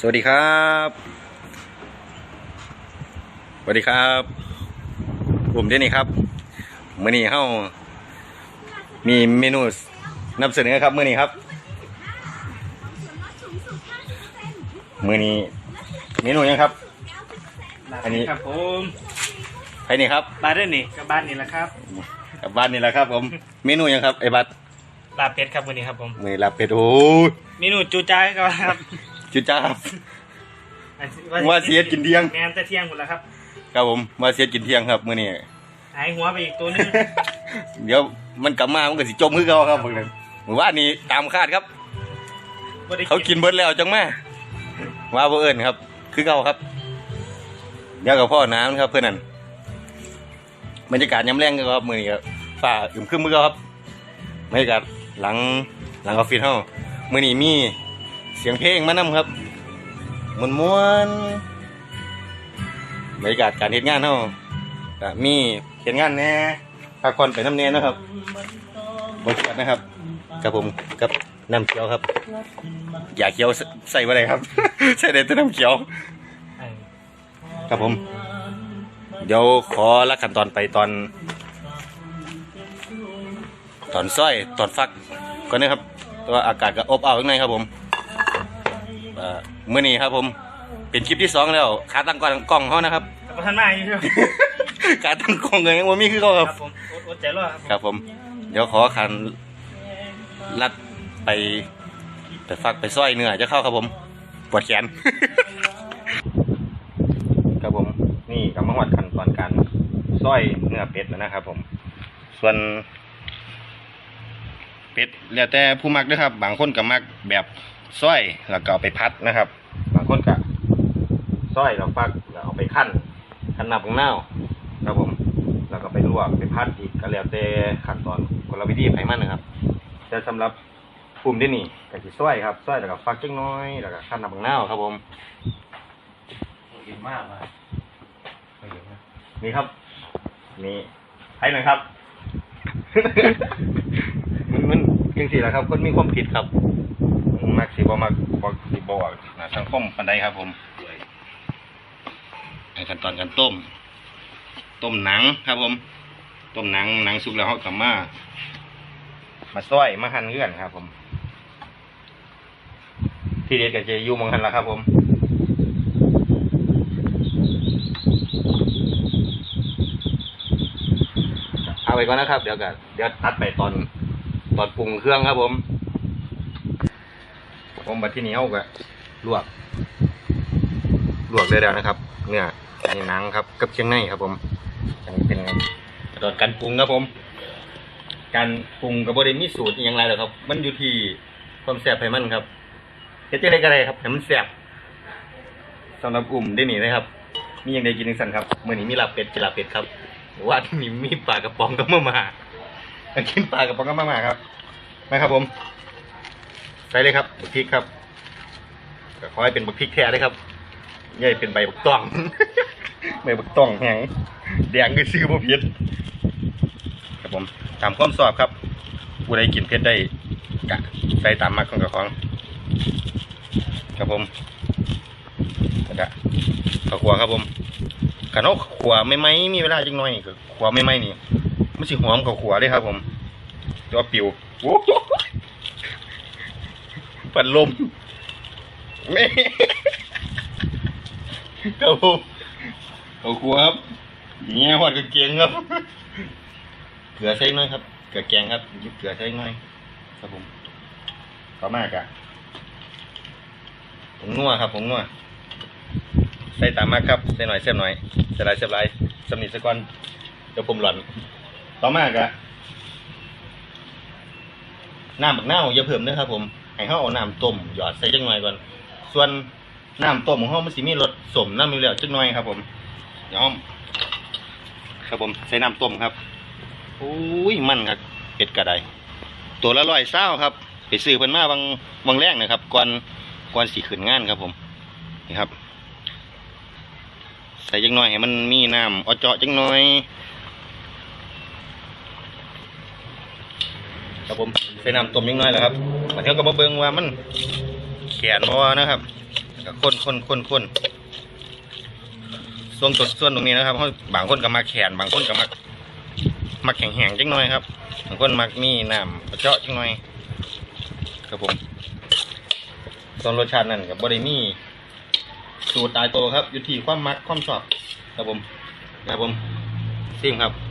สวัสดีครับ สวัสดีครับผมเดนนี่ครับมื่อนี้เฮามีเมนูนำเสนอครับมื่อนี้ครับมื่อนี้เมนูหยังครับ อันนี้ครับผมไอ้นี่ครับบ้านเด้อนี่กับบ้านนี่แหละครับกลับบ้านนี่แหละครับ ผมเมนูหยังครับไอ้บัตรลาบเป็ดครับวันนี้ครับผมมือลาบเป็ดโอ้ยเมนูจูจ้าก็ครับ จุดจ้าครับอันว่าเสียกินเที่ยง แมนแต่เที่ยงหมดแล้วครับ ครับผมมาเสียกินเที่ยงครับมื่อนี้หายหัวไปอีกตัวหนึง เดี๋ยวมันกลับมามันก็สิจมคือเขาครับพวกนั้นเมื่อวานนี้ตามคาดครับบ่ได้เขากินเบิดแล้วจังมาว่าบ่เอิญครับ คือเขาครับเดี๋ยวกับพ่อน้ำครับเพื่อนนั่นบรรยากาศย้ำแรงก็ครับมือนี้ครับฝ่าอึมครึมมือเขาครับบรรยากาศหลังหลังออฟฟิศเฮามือนี้มี เสียงเพลงมานํครับมวนมวนบรรยากาศการเฮ็ดงานเฮาก็มีเฮ็ดงานแน่พักผ่อนไปน้ำแน่นะครับบริการนะครับกับผมกับน้ำเขียวครับ อยากเขียวใส่อะไรครับ ใส่ได้แต่น้ำเขียวครับผม เดี๋ยวขอละขั้นตอนไปตอน ตอนส้อยตอนฟักก่อนนะครับตัวาอากาศก็อบอ้าวข้างในครับผม อ่อมื่อนี้ครับ ผม เป็นคลิปที่สองแล้วขาตั้งกล้องกล้องเขานะครับแต่ท่านมาอยู่ครับขาตั้งกล้องเลยยังว่ามีคือเขาคครัรับบผมอดอดใจรอครับผมครับผม เดี๋ยวขอคันลัดไปไปฟักไปส้อยเนื้อจะเข้าครับผมปวดแขน ครับผม นี่กำลังวัดขั้นตอนการส้อยเนื้อเป็ดแล้วนะครับ ผม ส่วน เป็ดแล้วแต่ผู้มักนะครับ บางคนก็มักแบบ ส้อยแล้วก็เอาไปพัดนะครับบางคนก็ส้อยแล้วฟักแล้วเอาไปขั้นขั้นน้ำของเน่าวครับผม แล้วก็ไปลวกไปพัดอีกก็แล้วแต่ขั้นตอนคนละวิธีไผมันนะครับแต่สำหรับภูมิที่นี่ก็สิส้อยครับส้อยแล้วก็ฟักจังน้อยแล้วก็ขั้นน้ำของเน่าวครับผมกินมากเลยนี่ครับนี่ให้หน่อยครับ มันมันยังสี่แหละครับ คนมีความผิดครับ มักสิบ่มักบ่สิบ่นะสังคมปันใดครับ ผมในขั้นตอนการต้ม ต้มหนังครับ ผม ต้มหนังหนังสุกแล้วเขากลับมามาซอยมาหั่นเงื่อนครับ ผม ที่เด็ดก็จะอยู่มองหันละครับ ผมเอาไว้ก่อนนะครับ เดี๋ยวกันเดี๋ยวตัดไปตอนตอนปรุงเครื่องครับผม ผมบัดที่นี้เอาก็ลวก ลวกได้แล้วนะครับ เนี่ยอันหนังครับ กับเชียงในครับ ผมอันนี้เป็นตอนการปรุงครับผม การปรุงกับบริมีสูตรอย่างไรหรอครับ มันอยู่ที่ความแซ่บให้มันครับเฮ็ดจังไดก็ได้ครับให้มันแซ่บสำหรับกลุ่มได้หนีนะครับ มีอย่างใดกินจังสันครับเมื่อนี้มีลาบเป็ดกินลาเป็ดครับว่าที่นี่มีปลากระป๋องก็มามาอยากกินปลากระป๋องก็มามาครับนะครับผม ใส่เลยครับบักพริกครับก็ขอให้เป็นบักพริกแท้เลยครับย่าให้เป็นใบบักตอง ใบบักตองแห้งแดงคือซื้อบ่เผ็ดครับผมตามความชอบครับผู้ใดกินเผ็ดได้กะใส่ตามมักของกระของครับผมแล้วก็ข้าวคั่วครับผมกันเอาขวไม่ไหมมีเวลาจังหน่อยขวไม่ไหมนี่มันสิหอมกับขวเลยครับ ผมตัวปิวโอ้ ปัดลมแม่ครับผมเอาขวครับเงี้ยหอดกระเกียงครับ เกลือใส่หน่อยครับ เกลือแกงครับยิบเกลือใส่หน่อย ครับผมต่อมากอะผมนัวครับ ผมนัวใส่ตามมากครับ ใส่หน่อยเสียบหน่อยใส่หลายเสียบลายสำนิทสะก่อนเดี๋ยวผมหล่อนต่อมากะน้ำบักเน่าวอย่าเพิ่มนะครับผม ให้เขาเอาน้ำต้มหยอดใส่จังหน่อยก่อน ส่วนน้ำต้มของเขามันสิมีรสสมน้ำมีเหลือจังหน่อยครับ ผมย้อม ครับผมใส่น้ำต้มครับอุ้ยมันครับเป็ดกระไดตัวละร้อยเศร้าครับ ไปซื้อเพิ่นมาบางบางแรกนะครับก่อนก่อนสีขืนงานครับ ผมนี่ครับ ใส่จังหน่อยให้มันมีน้ำเอาเจาะจังหน่อย ครับผมใส่น้ำต้มจังน่อยแหละครับมาเที่ยวกับมาเบิ่งว่ามันแข็งบ่นะครับก็คนคนคนคนส่วนตดส่วนตรงนี้นะครับเขาบางคนก็มาแขนบางคนก็มามาแข็งแห้งจังหน่อยครับ บางคนมักมีน้ำกระเจาะจังหน่อยครับผมส่วนรสชาตินั่นกับบริมีสูตรตายตัวครับอยู่ที่ความมักความชอบครับผมครับผมซิมครับ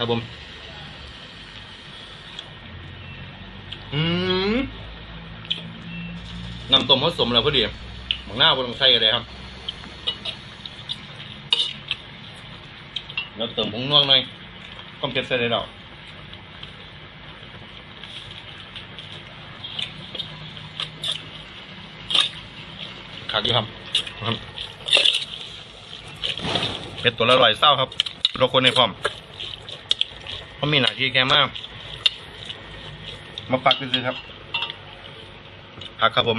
ครับผม อืมน้ำต้มผสมแล้วพอดีหมังหน้าบนต้องใส่เลยครับ แล้วเติมผงนัวหน่อยต้มเผ็ดใส่เลยดอกขาดอยู่ครับเผ็ดตัวละร้อยเศร้าครับเราคนในพร้อม เขามีหน้าที่แค่มาก มาปักซื้อๆครับผักครับผม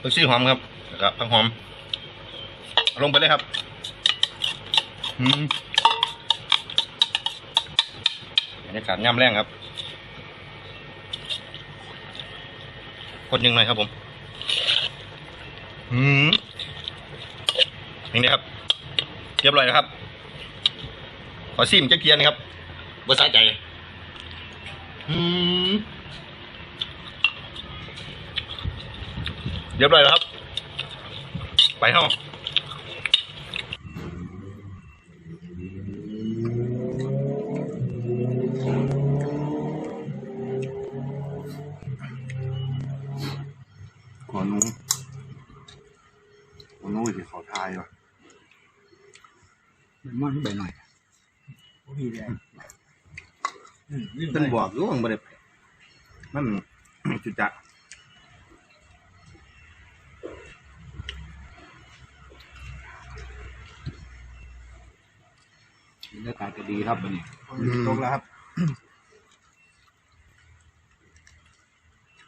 ผักชีหอมครับแล้วก็ผักหอมเอาลงไปเลยครับอืมบรรยากาศย่ำแรงครับคนยังไงครับผม อืมนี่นะครับ เรียบร้อยแล้วครับ ขอซิมเจ๊เกียนครับบริษัทใจอืมเรียบร้อยแล้วครับ ไปห้องขอนุ้งขอนุ้งสิเขาทายว่ะมันมันไปหน่อย พี่แดงอืมลืมเพิ่นบอกอยู่ว่าบ่ได้ไปมัน จุดจักบรรยากาศก็ดีครับวันนี้ตกแล้วครับ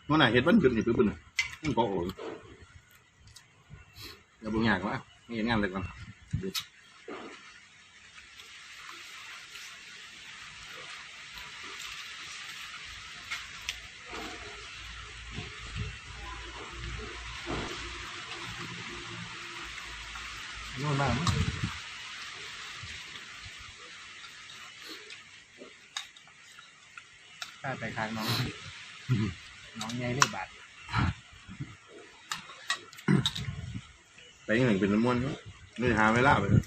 มันน่ะเฮ็ดวันหยุดนี่ปึ๊บๆน่ะมันก็โอ้ยอย่าบ่ยากว่ามีเฮ็ดงานเลยก่อน นู่นมากมั้งข้าไปค้างน้อง น้องใหญ่เลยบาทไปยังไงเป็นน้ำมันนี่หาเวลาไปเลย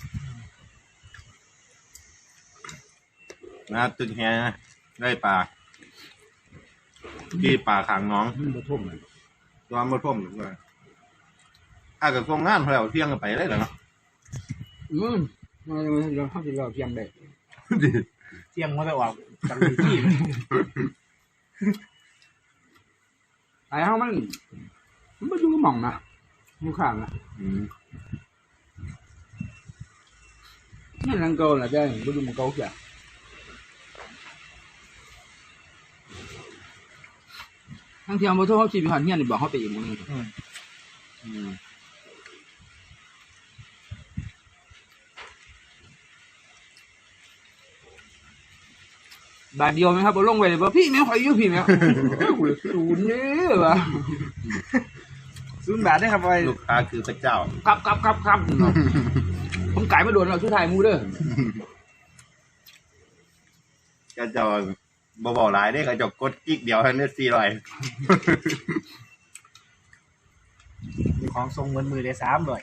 นะตึกแฮได้ปลาที่ปลาขางน้องมันบ่ท่วมเลยตัวมาท่วมหรือว่าถ้าเกิดทรงงานเขาเอาเที่ยงกันไปได้แล้วเนาะ อืมมันเราเข้าที่เราเพียงได้เที่ยงมันจะออกจากที่ที่ไอ้เฮามัน มันบ่อยู่กับหม่องนะอยู่ข้างนะอืมนี่ลังเก่าล่ะจ้ะบ่อยู่หม่องเก่าจ้ะทั้งเที่ยวบ่โทรเขาสิไปหอนเฮียนนี่บอกเขาไปอีกมื้อนึงอืม บาทเดียวไหมครับบ่ลงไว้เลยบ่พี่แม่ข่อยอยู่พี่แม่โอ้ยศูนย์เด้อว่ะศูนย์บาทได้ครับไปลูกค้าคือพระเจ้า ครับครับครับครับผมกายมาโดนเราชื่อไทายหมูเด้อก็จะบ่บอกหลายได้เขาจะกดกิ๊กเดียวให้เนื้อสี่ร้อยมีของทรงเงินมือได้สามร้อย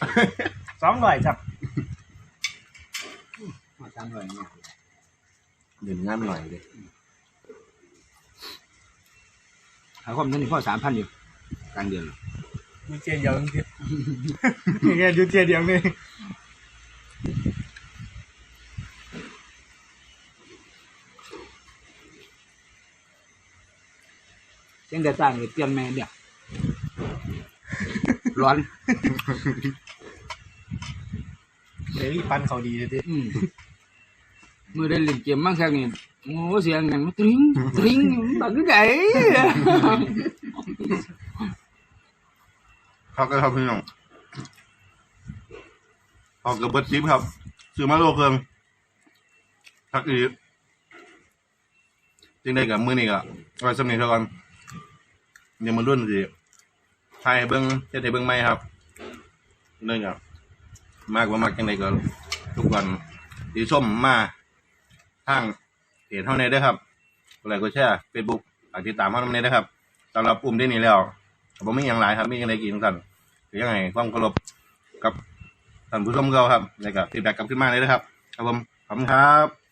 สองร้อยจับมาตามเลยเนี่ย เดินงานหน่อยเลยหาความนั้นนี่พ่อสามพันอยู่กลางเดือนดูเจียเดียวจริงๆอย่างเงี้ยดูเจียเดียวนี่เชียงแต่สร้างเลยเตรียมแม่เนี่ยร้อนเดี๋ยวนี้ปันเขาดีเลยดิอื มมือได้เล่นเกมมากแค่นี้โอ้เสียงอย่างตริงตริงแบบนี้ไงเขาก็ครับพี่น้องเขากับเบิร์ดซิปครับซื้อมาโลเครื่องทักอีกจึงได้กับมือนี่ก็ไว้สำเนียงเท่ากันเดี๋ยวมารุ่นสิไทยเบิ้งเฮ็ดให้เบิ้งไหมครับเนื่องจากมากกว่ามากจังไดก็ทุกวันดีส้มมา ทางเพจเท่านี้ด้อครับอะไรก็แชร์เฟซบุ๊กติดตามเท่าในได้อครับสำหรับปุ่มได้นี่แล้วผมไม่ยังหลายครับมียังไรกินกันหรือยังไงความเคารพกับท่านผู้ชมเราครับแล้วก็ฟีดแบ็กกลับขึ้นมาเลยนะครับครับผมขอบคุณครับ